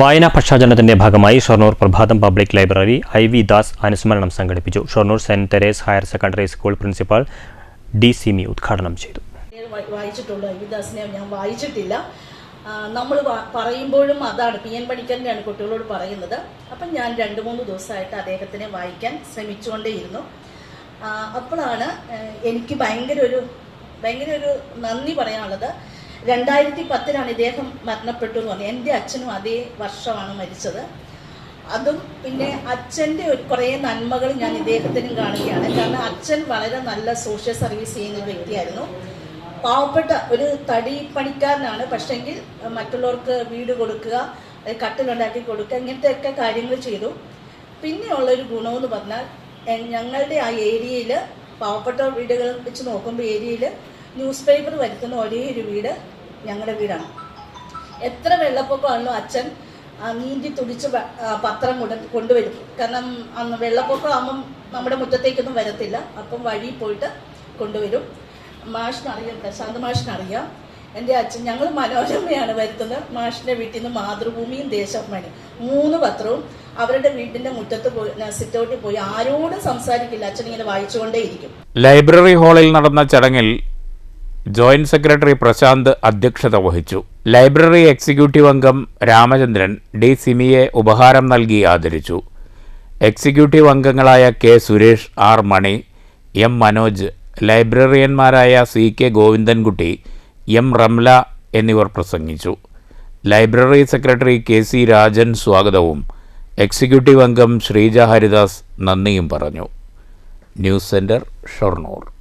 വായനാ പക്ഷാചരണത്തിന്റെ ഭാഗമായി Shoranur Prabhatham public library I V Das അനുസ്മരണം സംഘടിപ്പിച്ചു. Shoranur Saint Teresa's higher secondary school principal D Simi ഉദ്ഘാടനം ചെയ്തു. ഞാൻ വായിച്ചിട്ടില്ല. നമ്മൾ പറയുമ്പോഴും അതാണ് പി എൻ പണിക്കറിന്റെയാണ് കുട്ടികളോട് പറയുന്നത്. അപ്പം ഞാൻ രണ്ട് മൂന്ന് ദിവസമായിട്ട് അദ്ദേഹത്തിനെ വായിക്കാൻ ശ്രമിച്ചുകൊണ്ടേയിരുന്നു. അപ്പോഴാണ് എനിക്ക് ഭയങ്കര ഒരു ഭയങ്കര ഒരു നന്ദി പറയാനുള്ളത്. രണ്ടായിരത്തി പത്തിലാണ് ഇദ്ദേഹം മരണപ്പെട്ടു എന്ന് പറഞ്ഞത്. എന്റെ അച്ഛനും അതേ വർഷമാണ് മരിച്ചത്. അതും പിന്നെ അച്ഛന്റെ ഒരു കുറേ നന്മകൾ ഞാൻ ഇദ്ദേഹത്തിനും കാണുകയാണ്. കാരണം അച്ഛൻ വളരെ നല്ല സോഷ്യൽ സർവീസ് ചെയ്യുന്ന ഒരു വ്യക്തിയായിരുന്നു. പാവപ്പെട്ട ഒരു തടി പണിക്കാരനാണ് പക്ഷെങ്കിൽ മറ്റുള്ളവർക്ക് വീട് കൊടുക്കുക കട്ടിലുണ്ടാക്കി കൊടുക്കുക ഇങ്ങനത്തെ ഒക്കെ കാര്യങ്ങൾ ചെയ്തു. പിന്നെയുള്ള ഒരു ഗുണമെന്ന് പറഞ്ഞാൽ ഞങ്ങളുടെ ആ ഏരിയയിൽ പാവപ്പെട്ട വീടുകൾ വെച്ച് നോക്കുമ്പോൾ ഏരിയയിൽ ന്യൂസ് പേപ്പർ വരുത്തുന്ന ഒരേ ഒരു വീട് ഞങ്ങളുടെ വീടാണ്. എത്ര വെള്ളപ്പൊക്കമാണല്ലോ അച്ഛൻ നീന്തി തുടിച്ച് പത്രം കൊണ്ട് കൊണ്ടുവരും. കാരണം അന്ന് വെള്ളപ്പൊക്കം ആകുമ്പം നമ്മുടെ മുറ്റത്തേക്കൊന്നും വരത്തില്ല. അപ്പം വഴി പോയിട്ട് കൊണ്ടുവരും. മാഷിനറിയാം പ്രശാന്ത് മാഷിനറിയാം എന്റെ അച്ഛൻ ഞങ്ങൾ മനോരമയാണ് വരുത്തുന്നത്. മാഷിന്റെ വീട്ടിൽ നിന്ന് മാതൃഭൂമിയും ദേശാഭിമാനി മൂന്ന് പത്രവും അവരുടെ വീടിന്റെ മുറ്റത്ത് പോയി സിറ്റൗട്ടിൽ പോയി. ആരോടും സംസാരിക്കില്ല. അച്ഛൻ ഇങ്ങനെ വായിച്ചുകൊണ്ടേയിരിക്കും. ലൈബ്രറി ഹാളിൽ നടന്ന ചടങ്ങിൽ ജോയിന്റ് സെക്രട്ടറി പ്രശാന്ത് അധ്യക്ഷത വഹിച്ചു. ലൈബ്രറി എക്സിക്യൂട്ടീവ് അംഗം രാമചന്ദ്രൻ ഡി സിമിയെ ഉപഹാരം നൽകി ആദരിച്ചു. എക്സിക്യൂട്ടീവ് അംഗങ്ങളായ K Suresh R Mani M Manoj ലൈബ്രറിയന്മാരായ C K Govindankutty M Ramla എന്നിവർ പ്രസംഗിച്ചു. Library secretary K C Rajan സ്വാഗതവും എക്സിക്യൂട്ടീവ് അംഗം ശ്രീജ ഹരിദാസ് നന്ദിയും പറഞ്ഞു. News centre Shoranur.